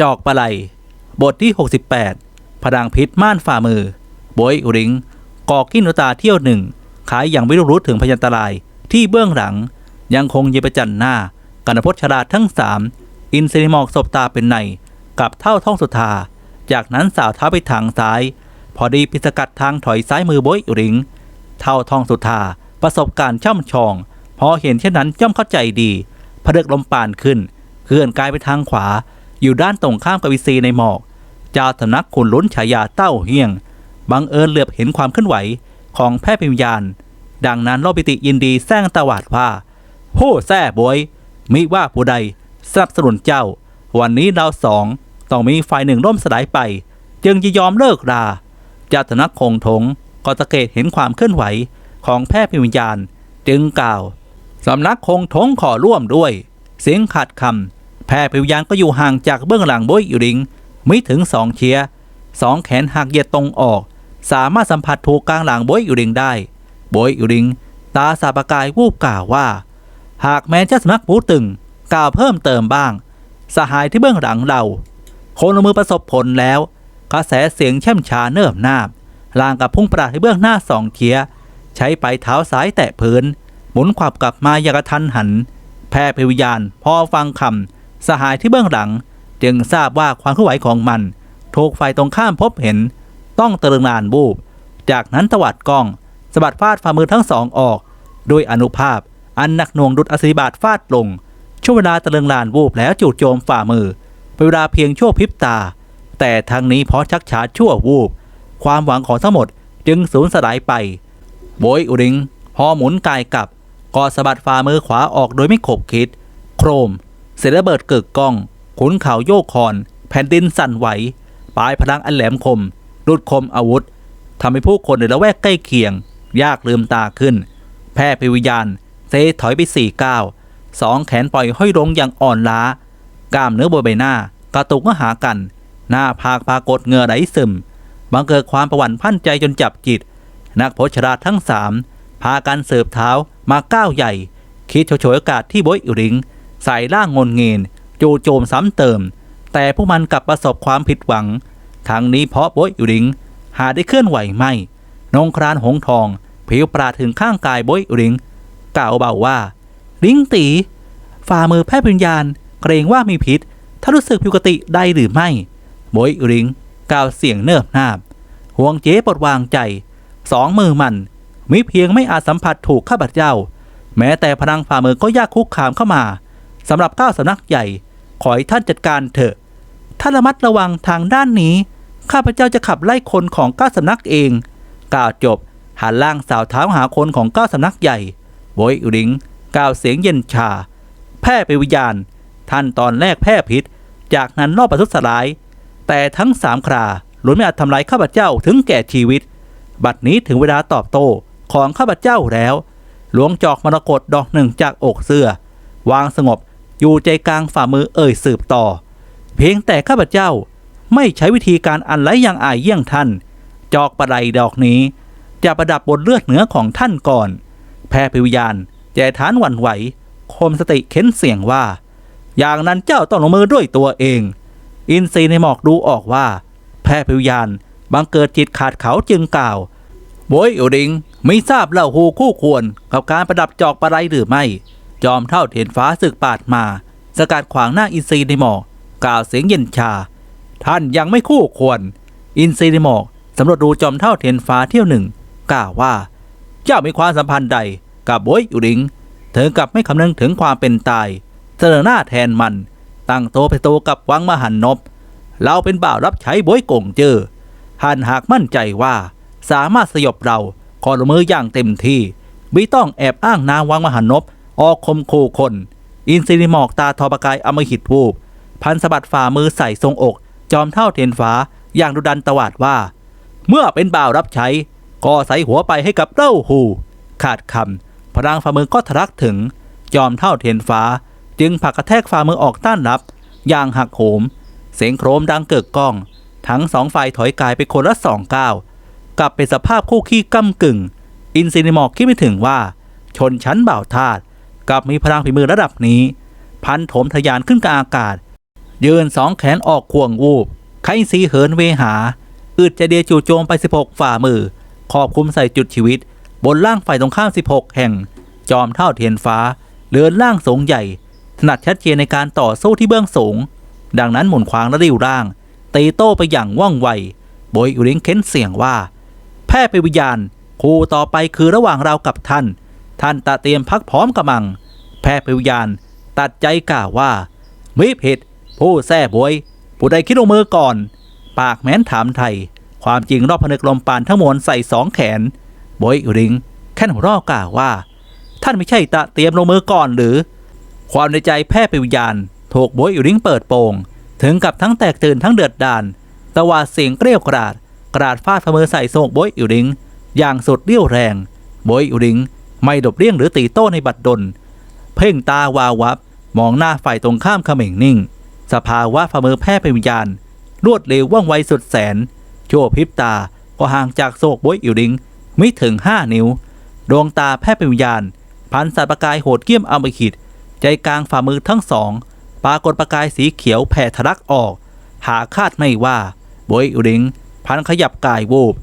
จอกปลาไหลบทที่ 68พลังพิษม่านฝ่ามือบอยอุริงกอกินโนตาเที่ยวหนึ่ง ขายอย่างไม่รู้รู้ถึงพยันตรายที่เบื้องหลัง ยังคงเยประจันหน้า กันพจชราทั้งสามอินเซนิมอกศบตาเป็นในกับเท่าท่องสุธา จากนั้นสาวเท้าไปทางซ้าย พอดีพิสกัดทางถอยซ้ายมือบอยอุริง เท่าท่องสุธาประสบการณ์ช่ำชอง พอเห็นเช่นนั้นย่อมเข้าใจดีพนึกลมปานขึ้น เคลื่อนกายไปทางขวา อยู่ด้านตรงข้ามกับวิซีในหมอกเจ้าสำนักขุนลุ้นฉายาเต้าเฮียง บังเอิญเหลือบเห็นความเคลื่อนไหวของแพทย์พิมยาน ดังนั้นโลบิติยินดีแซงตวาดว่าผู้แซ่บวย มิว่าผู้ใดสนับสนุนเจ้า วันนี้เราสองต้องมีฝ่ายหนึ่งร่มสลายไป จึงจะยอมเลิกราเจ้าสำนักคงทงก็สังเกตเห็นความเคลื่อนไหวของแพทย์พิมยาน จึงกล่าวสำนักคงทงขอร่วมด้วย เสียงขาดคำ แพร่ผิวยานก็อยู่ห่างจากเบื้องหลังโบยอยู่ริงไม่ถึงสองเชียร์สองแขนหักเหยียดตรงออก สามารถสัมผัสถูกกลางหลังโบยอยู่ริงได้โบยอยู่ริง ตาสาประกายวูบกล่าวว่า หากแม้เจ้าสำนักผู้ตึงกล่าวเพิ่มเติมบ้าง สหายที่เบื้องหลังเราคนลงมือประสบผลแล้วกระแสเสียงแช่มชาเนิบนาบลางกับพุ่งปราดที่เบื้องหน้าสองเทียใช้ไปเท้าซ้ายแตะพื้นหมุนขวับกลับมาอย่างกระทันหัน แพทย์พยายานพอฟังคำ สหายที่เบื้องหลัง จึงทราบว่าความเคลื่อนไหวของมันถูกฝ่ายตรงข้ามพบเห็น ต้องตะลึงนานบูบ จากนั้นตวัดกล้องสะบัดฟาดฝ่ามือทั้งสองออกโดยอนุภาพอันหนักหน่วงดุดอสิบาทฟาดลง ช่วงเวลาตะลึงลานวูบแล้วจู่โจมฝ่ามือเป็นเวลาเพียงชั่วพริบตา แต่ทางนี้เพราะชักช้าชั่ววูบ ความหวังของทั้งหมดจึงสูญสลายไปโบยอุริง พอหมุนกายกลับก็สะบัดฝ่ามือขวาออกโดยไม่ขบคิด โครม เสร็จระเบิดเกิดก้องขุนเขาโยกคอน แผ่นดินสั่นไหว ปลายพลังอันแหลมคมรุดคมอาวุธทำให้ผู้คนในละแวกใกล้เคียง ยากลืมตาขึ้น แพร่พิวิญญาณเซถอยไปสี่ก้าวสองแขนปล่อยห้อยลงอย่างอ่อนล้า กล้ามเนื้อบนใบหน้ากระตุกก็หากัน หน้าผากปากฏเงือไหลซึมบังเกิดความประหวั่นพันใจจนจับจิต นักโพชราทั้งสามพากันเสิร์ฟเท้ามาก้าวใหญ่ คิดโฉยโอกาสที่โบยอุริง ใส่ล่างงนเงินจูโจมซ้ำเติม แต่พวกมันกลับประสบความผิดหวังทางนี้เพราะโบยอุริง หาได้เคลื่อนไหวไม่นงครานหงทอง ผิวปราถึงข้างกายโบยอุริงกล่าวเบาว่า ลิงตีฝ่ามือแพทย์วิญญาณ เกรงว่ามีพิษ ถ้ารู้สึกผิดปกติได้หรือไม่โบยอุริงกล่าวเสียงเนิบนาบห่วงเจ๊ปลดวางใจสองมือมันมิเพียงไม่อาจสัมผัสถูกข้าพเจ้า แม้แต่พลังฝ่ามือก็ยากคุกคามเข้ามา สำหรับก้าวสำนักใหญ่ ขอให้ท่านจัดการเถอะถ้านระมัดระวังทางด้านนี้ ข้าพเจ้าจะขับไล่คนของก้าวสำนักเอง กล่าวจบหันล่างสาวเท้าหาคนของก้าวสำนักใหญ่โบยริงกล่าวเสียงเย็นชา แพร่ไปวิญญาณ ท่านตอนแรกแพร่พิษ จากนั้นรอบประทุษร้าย แต่ทั้งสามคราล้วนไม่อาจทำลายข้าพเจ้าถึงแก่ชีวิต บัดนี้ถึงเวลาตอบโต้ของข้าพเจ้าแล้ว หลวงจอกมรกตดอกหนึ่งจากอกเสื้อ วางสงบ อยู่ใจกลางฝ่ามือเอ่ยสืบต่อ เพียงแต่ข้าพเจ้าไม่ใช้วิธีการอันไร้อย่างอายเยี่ยงท่าน จอกประไดดอกนี้ จะประดับบนเลือดเหนือของท่านก่อน แพรพิวิญาณแจฐานหวั่นไหว คมสติเค้นเสียงว่า อย่างนั้นเจ้าต้องลงมือด้วยตัวเอง อินทรีในหมอกดูออกว่า แพรพิวิญาณบังเกิดจิตขาดเขาจึงกล่าวโบยอุริงไม่ทราบเล่าหูคู่ควรกับการประดับจอกประไรหรือไม่ จอมเท่าเทียนฟ้าศึกปาดมา สกัดขวางหน้าอินทรีในหมอกกล่าวเสียงเย็นชา ท่านยังไม่คู่ควร อินทรีในหมอกสำรวจดูจอมเท่าเทียนฟ้าเที่ยวหนึ่ง กล่าวว่า เจ้ามีความสัมพันธ์ใดกับโบยอุริงถึงกับไม่คำนึงถึงความเป็นตาย เสนอหน้าแทนมัน ตั้งโตไปโตกับวังมหันนบเราเป็นบ่าวรับใช้โบยกงเจอหันหากมั่นใจว่า สามารถสยบเราขอลงมืออย่างเต็มที่ไม่ต้องแอบอ้างนางวังมหันนบ ออกคมคูคน อินทรีหมอกตาทอประกายอมหิตวูบ พันสะบัดฝ่ามือใส่ทรงอก จอมเท่าเทียนฟ้า อย่างดุดันตวาดว่า เมื่อเป็นบ่าวรับใช้ ก็ใส่หัวไปให้กับเล่าหู ขาดคำพลังฝ่ามือก็ทะลักถึง จอมเท่าเทียนฟ้า จึงผักกระแทกฝ่ามือออกต้านรับ อย่างหักโหม เสียงโครมดังเกิดก้อง ทั้งสองฝ่ายถอยกายไปคนละสองก้าวกลับเป็นสภาพคู่ขี้ก้ากึ่ง อินซีนิมอกคิดไม่ถึงว่า ชนชั้นบ่าวทาส กับมีพลังฝีมือระดับนี้ พันโถมทะยานขึ้นกลางอากาศ ยืนสองแขนออกควงวูบไข้สีเหินเวหา อึดจะเดียจู่โจมไป 16 ฝ่ามือขอบคุมใส่จุดชีวิต บนล่างฝ่ายตรงข้าม 16 แห่ง จอมเท่าเทียนฟ้า เลือนล่างสูงใหญ่ ถนัดชัดเจนในการต่อสู้ที่เบื้องสูง ดังนั้นหมุนขวางและริ้วร่าง ตีโต้ไปอย่างว่องไวโบยอุริงเค้นเสียงว่า แพทย์ไปวิญญาณคู่ต่อไปคือระหว่างเรากับท่าน ท่านตะเตรียมพักพร้อมกำลัง แพทย์ไปวิญญาณตัดใจกล่าวว่ามิผิด ผู้แท้บวย ผู้ใดคิดลงมือก่อน ปากแม้นถามไทย ความจริงรอบพนึกลมปานทั้งมวลใส่สองแขนโบยอุริง แค่นหัวรอกล่าวว่า ท่านไม่ใช่ตะเตรียมลงมือก่อนหรือ ความในใจแพทย์ไปวิญญาณถูกโบยอุริงเปิดโปงถึงกับทั้งแตกตื่นทั้งเดือดดาลตะวาดเสียงเกลียวกราด กราดฟาดฝ่ามือใส่โศกโบยอุริง อย่างสุดเรี่ยวแรงโบยอุริง ไม่ดบเลี่ยงหรือตีโต้ในบัดดล เพ่งตาวาววับ มองหน้าฝ่ายตรงข้ามเขม่งนิ่ง สภาวะฝ่ามือแพทย์เป็นวิญญาณ รวดเร็วว่องไวสุดแสน โชวพริบตาก็ห่างจากโศกโบยอิวริงไม่ถึงห้านิ้ว ดวงตาแพทย์เป็นวิญญาณ พันสายประกายโหดเกี้ยมอมขิดใจกลางฝ่ามือทั้งสอง ปรากฏประกายสีเขียวแผ่ทะลักออก หาคาดไม่ว่าโบยอิวริงพันขยับกายวูบ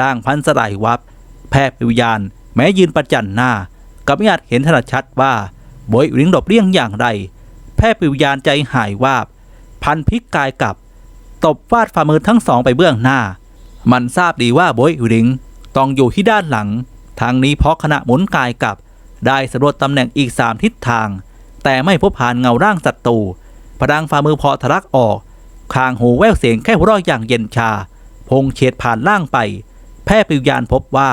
ล่างพันสลายวับ แพทย์เป็นวิญญาณ แม้ยืนประจันหน้าก็ไม่อาจเห็นถนัดชัดว่าโบยอิริงหลบเลี่ยงอย่างไร แพทย์ป็นวิญญาณใจหายวาบ พันพลิกกายกลับ ตบฟาดฝ่ามือทั้งสองไปเบื้องหน้า มันทราบดีว่าโบยอุริงต้องอยู่ที่ด้านหลัง ทางนี้เพราะขณะหมุนกายกลับ ได้สำรวจตำแหน่งอีกสามทิศทาง แต่ไม่พบผ่านเงาร่างศัตรูพดังฝ่ามือพอทะลักออกคางหูแววเสียงแค่หัวเราะอย่างเย็นชา พงเฉียดผ่านล่างไป แพทย์ปิวยานพบว่า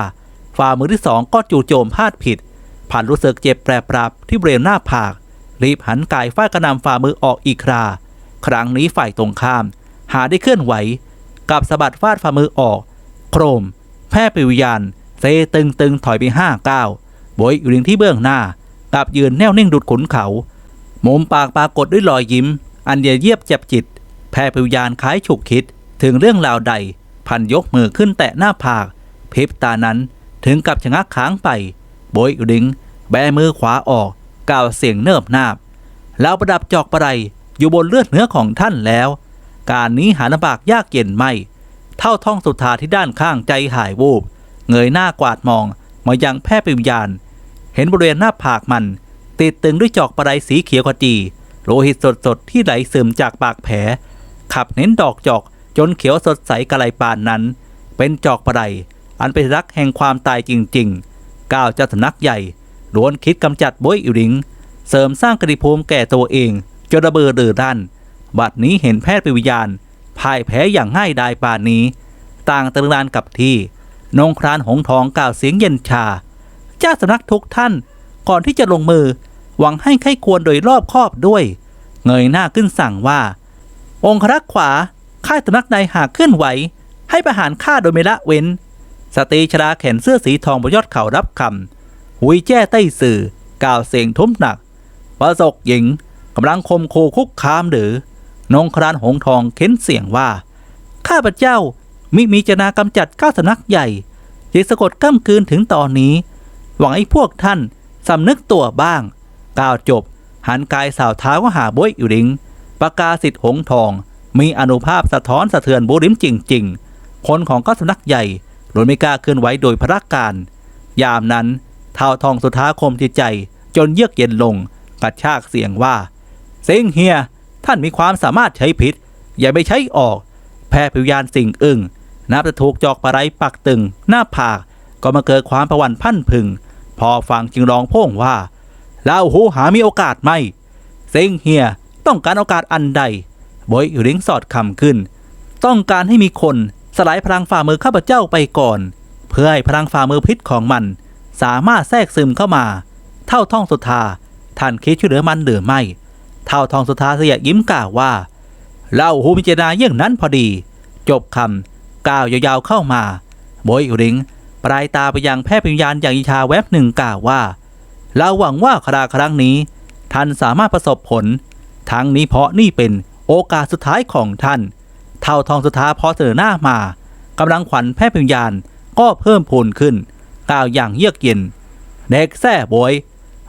ฝ่ามือที่สองก็จู่โจมพลาดผิดผ่านรู้สึกเจ็บแปรปรับที่บริเวหน้าผาก รีบหันกายฟาดกระนำฝ่ามือออกอีกครา ครั้งนี้ฝ่ายตรงข้าม หาได้เคลื่อนไหว กับสะบัดฟาดฝ่ามือออก โครม แพร่ปิวิญญาณเซตึงตึงถอยไปห้าก้าวโบยอยู่ริงที่เบื้องหน้า กับยืนแน่วนิ่งดุดขุนเขามุมปากปรากฏด้วยรอยยิ้ม อันเดียเยียบเจ็บจิต แพร่ปิวิญญาณคล้ายฉุกคิดถึงเรื่องราวใด พันยกมือขึ้นแตะหน้าผากพริบตานั้น ถึงกับชะงักค้างไป โบยริง แบมือขวาออกกล่าวเสียงเนิบนาบ แล้วประดับจอกประไรอยู่บนเลือดเนื้อของท่านแล้ว การนี้หาลำบากยากเย็นไม่ เท่าท่องสุธาที่ด้านข้างใจหายวูบ เงยหน้ากวาดมองมายังแพทย์ปิวิญญาณ เห็นบริเวณหน้าผากมัน ติดตึงด้วยจอกประไรสีเขียวขจี โลหิตสดๆที่ไหลซึมจากปากแผล ขับเน้นดอกจอกจนเขียวสดใสกระไรปานนั้น เป็นจอกประไร อันเป็นรักแห่งความตายจริงๆก้าวเจ้าสำนักใหญ่ล้วนคิดกำจัดโบยอิริง เสริมสร้างกระดิภูมิแก่ตัวเองจนระเบิดเดือด้านบัดนี้เห็นแพทย์ปิวิญญาณพ่ายแพ้อย่างง่ายดายปานนี้ ต่างตระนานกับที่นงครานหงทองกล่าวเสียงเย็นชา เจ้าสำนักทุกท่านก่อนที่จะลงมือหวังให้ไข้ควรโดยรอบครอบด้วย เงยหน้าขึ้นสั่งว่า องครักษ์ขวาค่าสำนักใดหากเคลื่อนไหว ให้ประหารฆ่าโดยไม่ละเว้น สตรีชราแขนเสื้อสีทองบนยอดเขารับคำหุยแจ้ใต้สื่อกล่าวเสียงทุ้มหนักประสกหญิงกำลังคมโคคุกคามหรือนงครานหงทองเค้นเสียงว่า ข้าพเจ้ามิมีเจนากำจัดก้าสนักใหญ่ที่สะกดก้ามคืนถึงตอนนี้ หวังให้พวกท่านสำนึกตัวบ้าง กล่าวจบ หันกายสาวเท้าก็หาบวยอยู่ริงประกาศิทธิ์หงทอง มีอนุภาพสะท้อนสะเทือนบุริมจริง ๆ คนของก้าสนักใหญ่ หลุนไม่กล้าเคลื่อนไหวโดยพระการ ยามนั้นเท้าทองสุธาคมจิตใจ จนเยือกเย็นลงกระชากเสียงว่า เซ็งเฮีย ท่านมีความสามารถใช้พิษ อย่าไปใช้ออก แพร่ผิวยานสิ่งอึ้งนับจะถูกจอกปลาไหลปักตึง หน้าผาก ก็มาเกิดความประวันพันพึง พอฟังจึงร้องโพ่งว่าเล่าหูหามีโอกาสไหมเซ็งเฮียต้องการโอกาสอันใดบอยริงสอดคำขึ้น ต้องการให้มีคน สลายพลังฝ่ามือข้าพเจ้าไปก่อน เพื่อให้พลังฝ่ามือพิษของมัน สามารถแทรกซึมเข้ามา เท่าท่องสุธาท่านคิดช่วยเหลือมันหรือไม่ เท่าทองสุธาเสียยิ้มกล่าวว่าเล่าหูมิเจนาเยี่ยงนั้นพอดี จบคำก้าวยาวๆเข้ามาโบยริงปลายตาไปยังแพทย์ปิญญาณอย่างอิชาแวบหนึ่งกล่าวว่าเราหวังว่าคราครั้งนี้ ท่านสามารถประสบผล ทั้งนี้เพราะนี่เป็นโอกาสสุดท้ายของท่าน เท่าทองสุธาพอเสนอหน้ามากำลังขวัญแพทย์ปิญญาณก็เพิ่มพูนขึ้นกล่าวอย่างเยือกเย็นเด็กแซ่บอย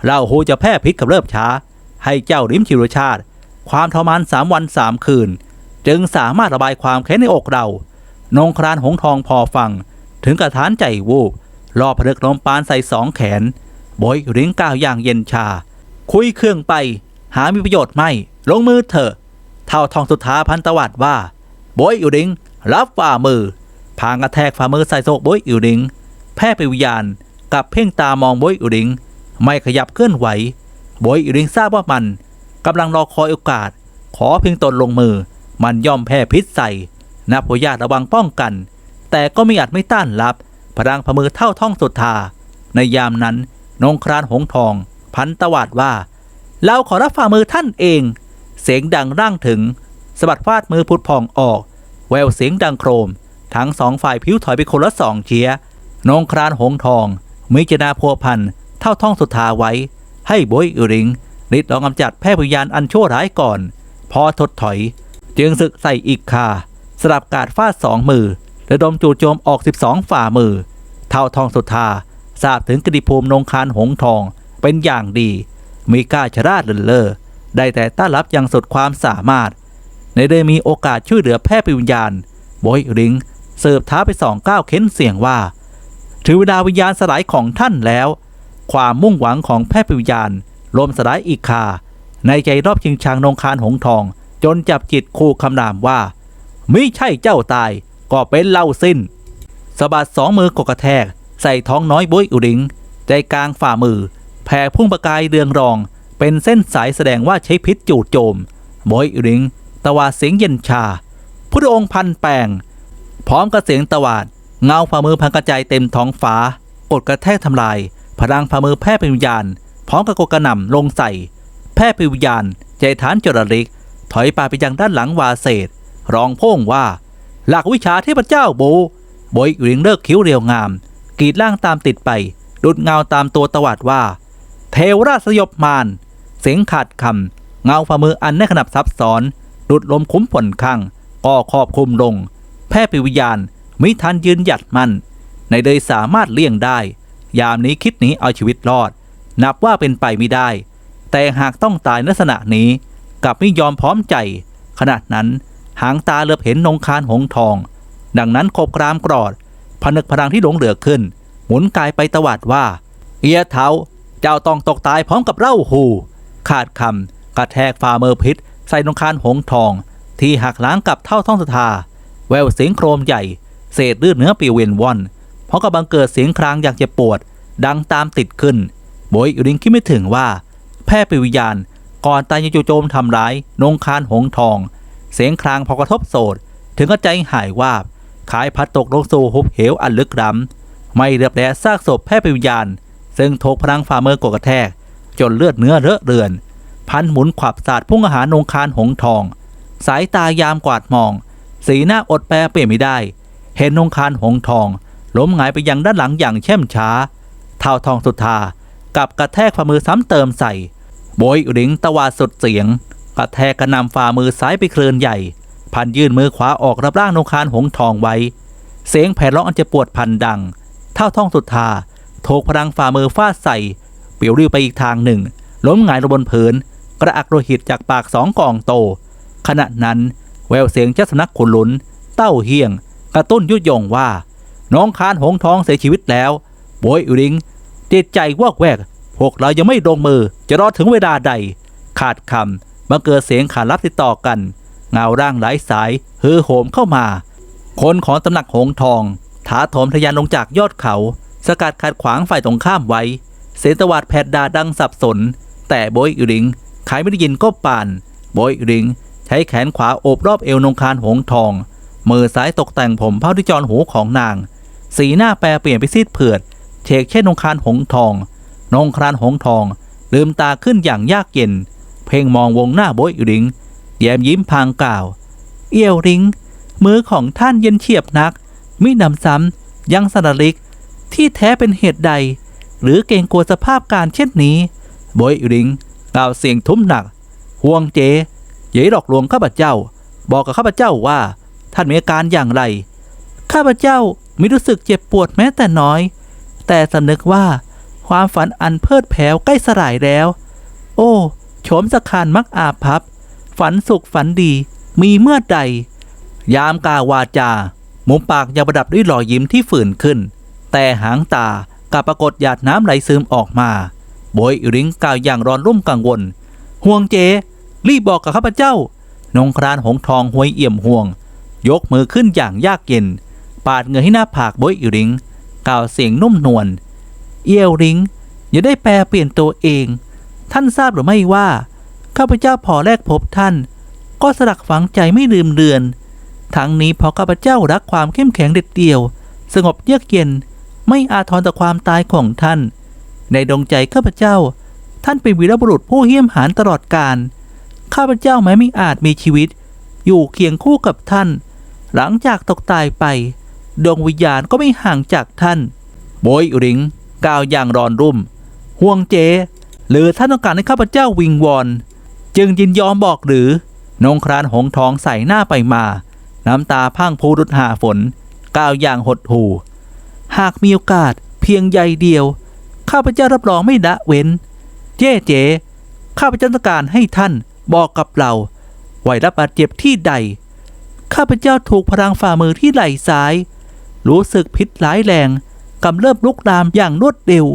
เราหูจะแพ้พิษกับเริ่มช้า ให้เจ้าริมชิรชาติ ความทรมานสามวันสามคืน จึงสามารถระบายความแค้นในอกเรานงครานหงทองพอฟัง ถึงกระทานใจวูบรอบพลึกลมปานใส่สองแขนโบยริ้งก้าวอย่างเย็นชา คุยเครื่องไป หามีประโยชน์ไม่ ลงมือเถอะเท่าทองสุธาพันตวัดว่า โบยอิวริง รับฝ่ามือ พางกระแทกฝ่ามือใส่โซกโบยอิวริง แพร่ไปวิญญาณกับเพ่งตามองโบยอิวริง ไม่ขยับเคลื่อนไหวโบยอิวริงทราบว่ามันกำลังรอคอยโอกาส ขอเพียงตนลงมือ มันย่อมแพ้พิษใส่นับว่าญาติระวังป้องกัน แต่ก็ไม่อาจไม่ต้านรับพลังพมือเท่าท่องสุธาในยามนั้นนงครานหงทอง พันตวาดว่า เราขอรับฝ่ามือท่านเอง เสียงดังร่างถึง สะบัดฟาดมือพุทธพองออก แววเสียงดังโครม ทั้งสองฝ่ายผิวถอยไปคนละสองเชียนงครานหงทอง มิจนาพัวพันเท่าท่องสุธาไว้ ให้บอยอุริงฤทธิ์ลองกำจัดแพร่พยานอันชั่วร้ายก่อน พอถดถอย จึงศึกใส่อีกคาสลับกาดฟาดสองมือระดมจู่โจมออก 12 ฝ่ามือ เท่าทองสุธาทราบถึงกติภูมินงคารหงทองเป็นอย่างดี มีกล้าชราดเลินเลอได้แต่ต้านรับอย่างสุดความสามารถ ในได้มีโอกาสช่วยเหลือแพทย์วิญญาณโบยริงเสิร์ฟท้าไปสองก้าวเค้นเสียงว่า ถึงเวลาวิญญาณสลายของท่านแล้ว ความมุ่งหวังของแพทย์วิญญาณลมสลายอีกคา ในใจรอบชิงชางนงคารหงทอง จนจับจิตคู่คำนามว่าไม่ใช่เจ้าตายก็เป็นเล่าสิ้นสะบัดสองมือกกระแทก ใส่ท้องน้อยบวยอุริง ใจกลางฝ่ามือ แผ่พุ่งประกายเรืองรอง เป็นเส้นสายแสดงว่าใช้พิษจูดโจมบวยอุริง ตวาดเสียงเย็นชา พุทธองค์พันแปลงพร้อมกับเสียงตวาด เงาฝ่ามือพันกระจายเต็มท้องฟ้ากดกระแทกทำลาย พลังฝ่ามือแพร่เป็นวิญญาณ พร้อมกับกดกระหน่ำลงใส่ แพร่เป็นวิญญาณ ใจฐานจรลิก ถอยไปไปยังด้านหลังวาเศษร้องพ่งว่า หลักวิชาเทพเจ้าโบ โบยริงเลิกคิ้วเรียวงาม กีดล่างตามติดไปดุดเงาตามตัวตวัดว่า เทวราชสยบมารเสียงขาดคำเงาฝ่ามืออันแน่ขนับซับซ้อน ดุดลมคุ้มผลข้างก็ครอบคลุมลง แพร่ปิวิญญาณมิทันยืนหยัดมัน ในเลยสามารถเลี่ยงได้ ยามนี้คิดหนีเอาชีวิตรอด นับว่าเป็นไปไม่ได้ แต่หากต้องตายลักษณะนี้กับไม่ยอมพร้อมใจ ขนาดนั้นหางตาเลือบเห็นนงคารหงทอง ดังนั้นขบกรามกรอดผนึกพลังที่หลงเหลือขึ้น หมุนกายไปตวัดว่า เอียเท้าเจ้าต้องตกตายพร้อมกับเล่าหู ขาดคำกระแทกฝ่ามือพิษ ใส่นงคารหงทอง ที่หักล้างกับเท่าท่องสถาแววเสียงโครมใหญ่ เศษเลือดเนื้อปิวเวียนวอนเพราะกำลังเกิดเสียงครางอยางเจ็บปวด ดังตามติดขึ้นโบยอุริงคิดไม่ถึงว่า แพร่ปิวิญญาณ ก่อนตายยจู่โจมทำร้ายนงคารหงทอง เสียงครางพอกระทบโสดถึงก็ใจหายวาบขายพัดตกลงสู่หุบเหวอันลึกล้ำไม่เรียบแลซากศพแพร่ปิววิญญาณ ซึ่งถูกพลังฝ่ามือกดกระแทก จนเลือดเนื้อเลอะเรือน พันหมุนขวับศาสาดพุ่งอาหารนงคารหงทอง สายตายามกวาดมอง สีหน้าอดแปรเปลี่ยนไม่ได้ เห็นนงคารหงทอง ล้มหงายไปยังด้านหลังอย่างเช่มช้าเท่าทองสุธากับกระแทกฝ่ามือซ้ำเติมใส่โบยอุริงตะวาดสุดเสียง กระแทกกระนำฝ่ามือซ้ายไปเคลื่อนใหญ่ พันยื่นมือขวาออกรับร่างนงคารหงทองไว้ เสียงแผ่ร้องอันจะปวดพันดัง เท่าท่องสุธาโถกพลังฝ่ามือฟาดใส่ เปลี่ยวริ้วไปอีกทางหนึ่ง ล้มหงายลงบนพื้น กระอักโลหิตจากปากสองกองโต ขณะนั้น แววเสียงเจ้าสำนักขุนหลุน เต้าเฮียง กระตุ้นยุยงว่า น้องคานหงทองเสียชีวิตแล้วโบยอุริงจิตใจวอกแวก พวกเรายังไม่ลงมือจะรอถึงเวลาใด ขาดคำมาเกิดเสียงขาดรับติดต่อกัน เงาร่างหลายสายเฮือโหมเข้ามา คนของตำหนักหงทองถาโถมทะยานลงจากยอดเขา สกัดขัดขวางฝ่ายตรงข้ามไว้ เสยงตวาดแผดดาดังสับสน แต่โบยอุริง ขายไม่ได้ยินก็ปั่นโบยริง ใช้แขนขวาโอบรอบเอวนงคารหงทอง มือซ้ายตกแต่งผมเผ้าที่จรหูของนาง สีหน้าแปรเปลี่ยนไปซีดเผือดเฉกเช่นนงคารหงทอง นงครานหงทอง ลืมตาขึ้นอย่างยากเย็น เพ่งมองวงหน้าโบยริงแย้มยิ้มพางกล่าว เอียวริงมือของท่านเย็นเฉียบนัก มินำซ้ำยังสนลิก ที่แท้เป็นเหตุใด หรือเกรงกลัวสภาพการเช่นนี้ โบยริง กล่าวเสียงทุ้มหนัก ห่วงเจเย่หลอกลวงข้าพเจ้า บอกกับข้าพเจ้าว่า ท่านมีอาการอย่างไร ข้าพเจ้าไม่รู้สึกเจ็บปวดแม้แต่น้อย แต่สำนึกว่า ความฝันอันเพิดแผ่วใกล้สลายแล้ว โอ้โฉมสคานมักอาภัพฝฝันสุขฝันดีมีเมื่อใด ยามกาวาจามุมปากยังประดับด้วยรอยยิ้มที่ฝืนขึ้น แต่หางตากลับปรากฏหยาดน้ำไหลซึมออกมา โบยอิริงกล่าวอย่างร้อนรุ่มกังวล ห่วงเจ รีบบอกกับข้าพเจ้านงครานหงทองหวยเอี่ยมห่วง ยกมือขึ้นอย่างยากเย็น ปาดเงื่อให้หน้าผากโบยอิริงกล่าวเสียงนุ่มนวลเอียวริงอย่าได้แปลเปลี่ยนตัวเอง ท่านทราบหรือไม่ว่าข้าพเจ้าพอแรกพบท่าน ก็สลักฝังใจไม่ลืมเลือน ทั้งนี้พราะข้าพเจ้ารักความเข้มแข็งเด็ดเดี่ยว สงบเยือกเย็น ไม่อาทรต่อความตายของท่าน ในดวงใจข้าพเจ้า ท่านเป็นวีรบุรุษผู้เหี้ยมหาญตลอดกาลข้าพเจ้าแม้ไม่อาจมีชีวิต อยู่เคียงคู่กับท่าน หลังจากตกตายไป ดวงวิญญาณก็ไม่ห่างจากท่าน โบยอุริงกล่าวอย่างรอนรุ่ม ห่วงเจ หรือท่านต้องการให้ข้าพเจ้าวิงวอน จึงยินยอมบอกหรือนงครานหงทองใส่หน้าไปมา น้ำตาพังพูรุดหาฝนกล่าวอย่างหดหู่ หากมีโอกาสเพียงใยเดียว ข้าพเจ้ารับรองไม่ละเว้น เจ๊เจข้าพเจ้าต้องการให้ท่านบอกกับเราไว้รับบาดเจ็บที่ใด ข้าพเจ้าถูกพลังฝ่ามือที่ไหล่ซ้าย รู้สึกพิษร้ายแรงกำเริบลุกลามอย่างรวดเร็ว